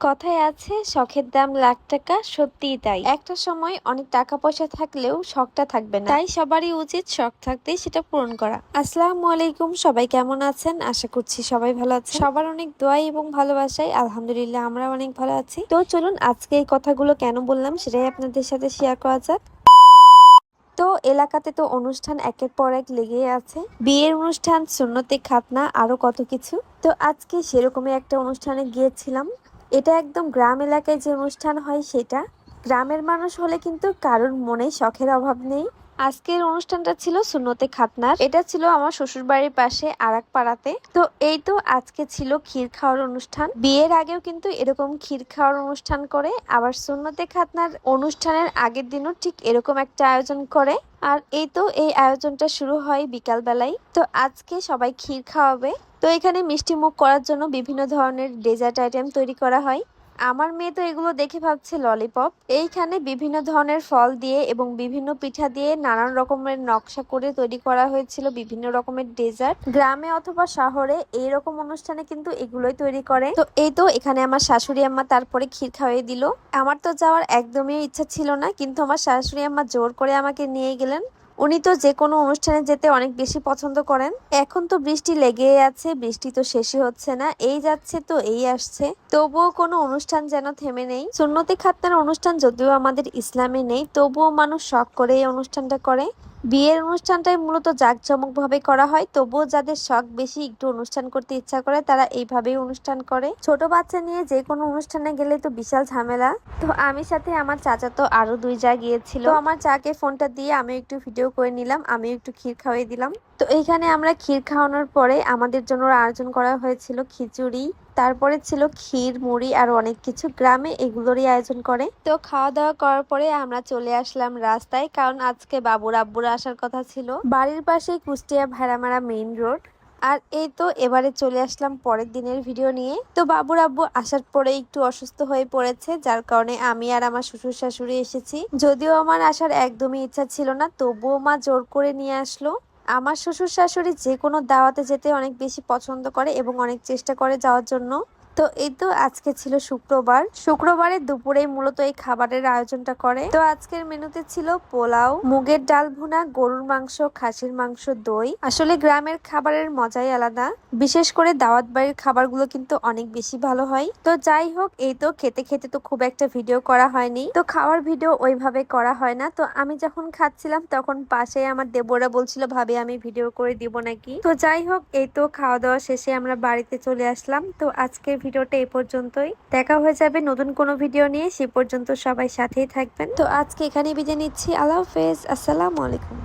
কথায় আছে, শখের দাম লাখ টাকা, সত্যিই তাই। একটা সময় অনেক টাকা পয়সা থাকলেও শখটা থাকবে না। তাই সবারই উচিত শখ থাকতে সেটা পূরণ করা। আসসালামু আলাইকুম, সবাই কেমন আছেন? আশা করছি সবাই ভালো আছে সবার অনেক দোয়াই এবং ভালোবাসাই। আলহামদুলিল্লাহ আমরা অনেক ভালো আছি। তো চলুন, আজকে এই কথাগুলো কেন বললাম সেটাই আপনাদের সাথে শেয়ার করা যাক। তো এলাকাতে তো অনুষ্ঠান একের পর এক লেগেই আছে। বিয়ের অনুষ্ঠান সুন্নতে খাতনা, আরও কত কিছু। তো আজকে সেরকমই একটা অনুষ্ঠানে গিয়েছিলাম। এটা একদম গ্রাম এলাকায় যে অনুষ্ঠান হয় সেটা। গ্রামের মানুষ হলে কিন্তু কারোর মনে শখের অভাব নেই। আজকের অনুষ্ঠানটা ছিল সুন্নতে খাতনার। এটা ছিল আমার শ্বশুর বাড়ির পাশে আর এক পাড়াতে তো এই তো আজকে ছিল ক্ষীর খাওয়ার অনুষ্ঠান। বিয়ের আগেও কিন্তু এরকম ক্ষীর খাওয়ার অনুষ্ঠান করে। আবার সুন্নতে খাতনার অনুষ্ঠানের আগের দিনও ঠিক এরকম একটা আয়োজন করে। আর এই তো এই আয়োজনটা শুরু হয় বিকাল বেলায় তো আজকে সবাই ক্ষীর খাওয়াবে। তো এখানে মিষ্টি মুখ করার জন্য বিভিন্ন ধরনের ডেজার্ট আইটেম তৈরি করা হয়। আমার মেয়ে তো এগুলো দেখে ভাবছে ললিপপ। এইখানে বিভিন্ন ধরনের ফল দিয়ে এবং বিভিন্ন পিঠা দিয়ে নানান রকমের নকশা করে তৈরি করা হয়েছিল বিভিন্ন রকমের ডেজার্ট। গ্রামে অথবা শহরে এই রকম অনুষ্ঠানে কিন্তু এগুলোই তৈরি করে। তো এই তো এখানে আমার শাশুড়ি আম্মা তারপরে ক্ষীর খাওয়িয়ে দিল। আমার তো যাওয়ার একদমই ইচ্ছা ছিল না, কিন্তু আমার শাশুড়ি আম্মা জোর করে আমাকে নিয়ে গেলেন। উনি তো যে কোনো অনুষ্ঠানে যেতে অনেক বেশি পছন্দ করেন। এখন তো বৃষ্টি লেগে আছে, বৃষ্টি তো শেষই হচ্ছে না। এই যাচ্ছে তো, এই আসছে। তবুও কোনো অনুষ্ঠান যেন থেমে নেই। সুন্নতি খাতনার অনুষ্ঠান যদিও আমাদের ইসলামে নেই, তবুও মানুষ শখ করে এই অনুষ্ঠানটা করে। বিয়ের অনুষ্ঠানটাই মূলত জাঁকজমকভাবে করা হয়, তবুও যাদের শখ বেশি একটু অনুষ্ঠান করতে ইচ্ছা করে, তারা এইভাবেই অনুষ্ঠান করে। ছোট বাচ্চা নিয়ে যে কোনো অনুষ্ঠানে গেলে তো বিশাল ঝামেলা। তো আমি সাথে আমার চাচা তো আরও দুই যা গিয়েছিল। আমার চাকে ফোনটা দিয়ে আমি একটু ভিডিও করে নিলাম আমি একটু ক্ষীর খাওয়াই দিলাম। তো এইখানে আমরা ক্ষীর খাওয়ানোর পরে আমাদের জন্য আয়োজন করা হয়েছিল খিচুড়ি। তারপরে ছিল ক্ষীর, মুড়ি আর অনেক কিছু। গ্রামে এগুলোরই আয়োজন করে। তো খাওয়া দাওয়া করার পরে আমরা চলে আসলাম রাস্তায়, কারণ আজকে বাবুর আব্বুরা আসার কথা ছিল। বাড়ির পাশে কুষ্টিয়া ভেড়ামারা মেইন রোড। আর এই তো এবারে চলে আসলাম পরের দিনের ভিডিও নিয়ে। তো বাবুর আব্বু আসার পরে একটু অসুস্থ হয়ে পড়েছে, যার কারণে আমি আর আমার শ্বশুর শাশুড়ি এসেছি। যদিও আমার আসার একদমই ইচ্ছা ছিল না, তবুও মা জোর করে নিয়ে আসলো। আমার শ্বশুর শাশুড়ি যে কোনো দাওয়াতে যেতে অনেক বেশি পছন্দ করে এবং অনেক চেষ্টা করে যাওয়ার জন্য। তো এই তো আজকে ছিল শুক্রবার। শুক্রবারে দুপুরে মূলত এই খাবারের আয়োজনটা করে। তো আজকের মেনুতে ছিল পোলাও, মুগের ডাল ভুনা, গরুর মাংস, খাসির মাংস, দই। আসলে গ্রামের খাবারের মজাই আলাদা। বিশেষ করে দাওয়াত বাড়ির খাবারগুলো কিন্তু অনেক বেশি ভালো হয়। তো যাই হোক, এই তো খেতে খেতে তো খুব একটা ভিডিও করা হয়নি। তো খাওয়ার ভিডিও ওইভাবে করা হয় না। তো আমি যখন খাচ্ছিলাম, তখন পাশে আমার দেবরা বলছিল, ভাবে, আমি ভিডিও করে দিব নাকি? তো যাই হোক, এই তো খাওয়া দাওয়া শেষে আমরা বাড়িতে চলে আসলাম। তো আজকের ভিডিওটা এই পর্যন্তই। দেখা হয়ে যাবে নতুন কোনো ভিডিও নিয়ে। সে পর্যন্ত সবাই সাথেই থাকবেন। তো আজকে এখানে বিদায় নিচ্ছি। আল্লাহ হাফেজ। আসসালামু আলাইকুম।